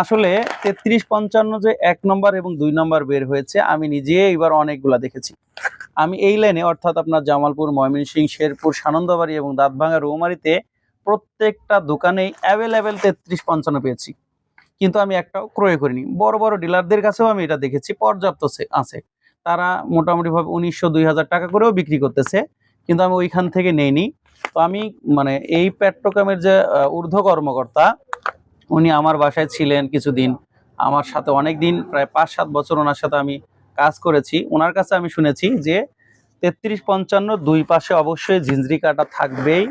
আসলে তেত্রিশ পঞ্চান্ন যে এক নম্বর এবং দুই নম্বর বের হয়েছে, আমি নিজে এবার অনেকগুলা দেখেছি। আমি এই লাইনে অর্থাৎ আপনার জামালপুর, ময়মনসিংহ, শেরপুর, সানন্দবাড়ি এবং দাঁতভাঙ্গা রৌমারিতে প্রত্যেকটা দোকানেই অ্যাভেলেবেল তেত্রিশ পঞ্চান্ন পেয়েছি। কিন্তু আমি একটাও ক্রয় করিনি। বড় বড় ডিলারদের কাছেও আমি এটা দেখেছি, পর্যাপ্ত আছে। তারা মোটামুটিভাবে উনিশশো দুই হাজার টাকা করেও বিক্রি করতেছে, কিন্তু আমি ওইখান থেকে নেইনি। তো আমি মানে এই পেট্রোকামের যে ঊর্ধ্ব কর্মকর্তা উনি আমার বাসায় ছিলেন কিছুদিন। আমার সাথে অনেক দিন প্রায় পাঁচ সাত বছর ওনার সাথে আমি কাজ করেছি। ওনার কাছে আমি শুনেছি যে তেত্রিশ পঞ্চান্ন দুই পাশে অবশ্যই ঝিঞ্ঝরি কাটা থাকবেই।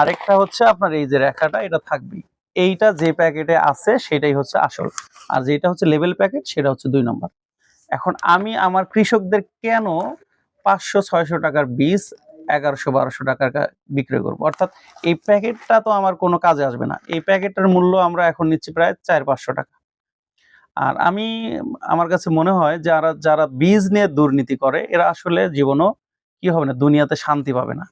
আরেকটা হচ্ছে আপনার এই যে রেখাটা, এটা থাকবেই। এইটা যে প্যাকেটে আছে, সেটাই হচ্ছে আসল। আর যেটা হচ্ছে লেভেল প্যাকেট সেটা হচ্ছে দুই নম্বর। এখন আমি আমার কৃষকদের কেন পাঁচশো ছয়শো টাকার বীজ এগারোশো, বারোশো টাকার কা- বিক্রয় করব। অর্থাৎ এই প্যাকেটটা তো আমার কোনো কাজে আসবে না। এই প্যাকেটটার মূল্য আমরা এখন নিচ্ছি প্রায় চার পাঁচশো টাকা। আর আমি, আমার কাছে মনে হয় যারা যারা বীজ নিয়ে দুর্নীতি করে, এরা আসলে জীবনও কি হবে না, দুনিয়াতে শান্তি পাবে না।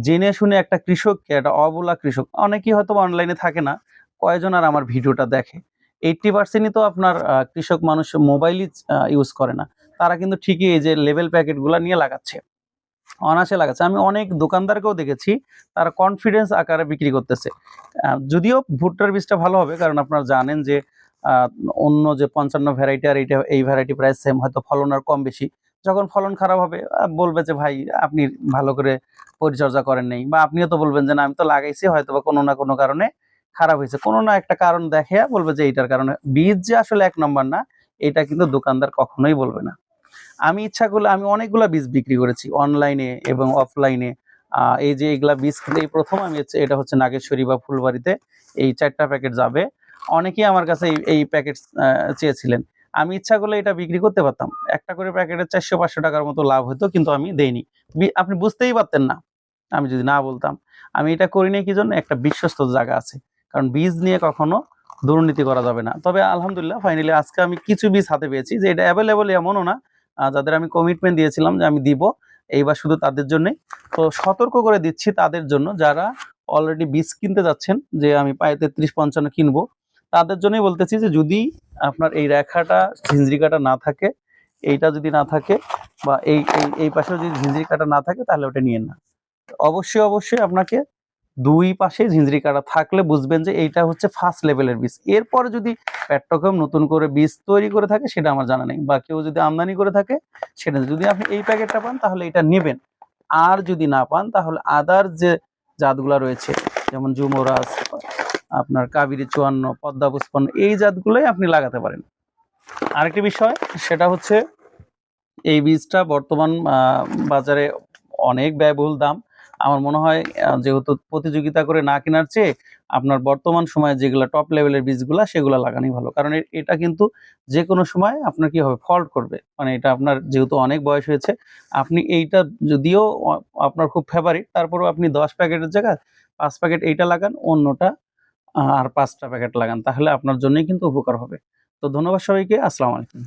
জেনে শুনে একটা কৃষককে, একটা অবলা কৃষক, অনেকেই হয়তো অনলাইনে থাকে না, কয়জন আর আমার ভিডিওটা দেখে। এইটটি পার্সেন্টই তো আপনার কৃষক মানুষ মোবাইলই ইউজ করে না। তারা কিন্তু ঠিকই এই যে লেভেল প্যাকেটগুলো নিয়ে লাগাচ্ছে। অনাসে লাগাচ্ছে। আমি অনেক দোকানদারকেও দেখেছি, তারা কনফিডেন্স আকারে বিক্রি করতেছে। যদিও ভুট্টার বীজটা ভালো হবে, কারণ আপনারা জানেন যে অন্য যে পঞ্চান্ন ভ্যারাইটি আর এইটা, এই ভ্যারাইটি প্রায় সেম হয়তো ফলন আর কম বেশি। যখন ফলন খারাপ হবে বলবে যে, ভাই, আপনি ভালো করে পরিচর্যা করেন নাই। বা আপনিও তো বলবেন যে, না, আমি তো লাগাইছি হয়তো বা কোনো না কোনো কারণে খারাপ হয়েছে। কোনো না একটা কারণ দেখে বলবে যে, এইটার কারণে। বীজ যে আসলে এক নম্বর না, এটা কিন্তু দোকানদার কখনোই বলবে না। আমি ইচ্ছা করলে আমি অনেকগুলা বীজ বিক্রি করেছি অনলাইনে এবং অফলাইনে এই যে এগুলা বীজ এই প্রথম আমি এটা হচ্ছে নাগেশ্বরী বা ফুলবাড়িতে এই চারটা প্যাকেট যাবে। অনেকেই আমার কাছে এই এই প্যাকেট চেয়েছিলেন। আমি ইচ্ছা করলে এটা বিক্রি করতে পারতাম। একটা করে প্যাকেটের চারশো পাঁচশো টাকার মতো লাভ হতো কিন্তু আমি দেইনি। আপনি বুঝতেই পারতেন না, আমি যদি না বলতাম। আমি এটা করিনি কি জন্য? একটা বিশ্বস্ত জায়গা আছে। কারণ বীজ নিয়ে কখনো দুর্নীতি করা যাবে না। তবে আলহামদুলিল্লাহ ফাইনালি আজকে আমি কিছু বীজ হাতে পেয়েছি যে এটা অ্যাভেলেবল এমনও না যাদের আমি কমিটমেন্ট দিয়েছিলাম যে আমি দিব, এইবার শুধু তাদের জন্যই। তো সতর্ক করে দিচ্ছি তাদের জন্য, যারা অলরেডি বীজ কিনতে যাচ্ছেন, যে আমি পায়ে তেত্রিশ পঞ্চান্ন কিনবো, তাদের জন্যই বলতেছি যে যদি আপনার এই রেখাটা ঝিঞ্ঝরিকাটা না থাকে, এইটা যদি না থাকে, বা এই এই পাশেও যদি ঝিঞ্ঝরি কাটা না থাকে, তাহলে ওটা নিয়ে না। অবশ্যই অবশ্যই আপনাকে দুই পাশে ঝিঞ্ঝরি কাটা থাকলে বুঝবেন যে এইটা হচ্ছে ফার্স্ট লেভেলের বীজ। এরপরে যদি পেট্রোকম নতুন করে বীজ তৈরি করে থাকে, সেটা আমার জানা নেই। বা কেউ যদি আমদানি করে থাকে, সেটা যদি আপনি এই প্যাকেটটা পান, তাহলে এটা নেবেন। আর যদি না পান, তাহলে আদার যে জাতগুলো রয়েছে, যেমন জুমরাজ আপনার কাবেরী চুয়ান্ন, পদ্মা পুষ্পান্ন এই জাতগুলোই আপনি লাগাতে পারেন। আরেকটি বিষয়, সেটা হচ্ছে এই বীজটা বর্তমান বাজারে অনেক ব্যয়বহুল দাম। আমার মনে হয় যেহেতু প্রতিযোগিতা করে না কেনার চেয়ে আপনার বর্তমান সময়ে যেগুলো টপ লেভেলের বীজগুলা সেগুলো লাগানোই ভালো। কারণ এটা কিন্তু যে কোনো সময় আপনার কি হবে ফল্ট করবে। মানে এটা আপনার যেহেতু অনেক বয়স হয়েছে, আপনি এইটা যদিও আপনার খুব ফেভারিট তারপরেও আপনি দশ প্যাকেটের জায়গায় পাঁচ প্যাকেট এইটা লাগান, অন্যটা আর পাঁচটা প্যাকেট লাগান, তাহলে আপনার জন্যই কিন্তু উপকার হবে। তো ধন্যবাদ সবাইকে, আসসালামু আলাইকুম।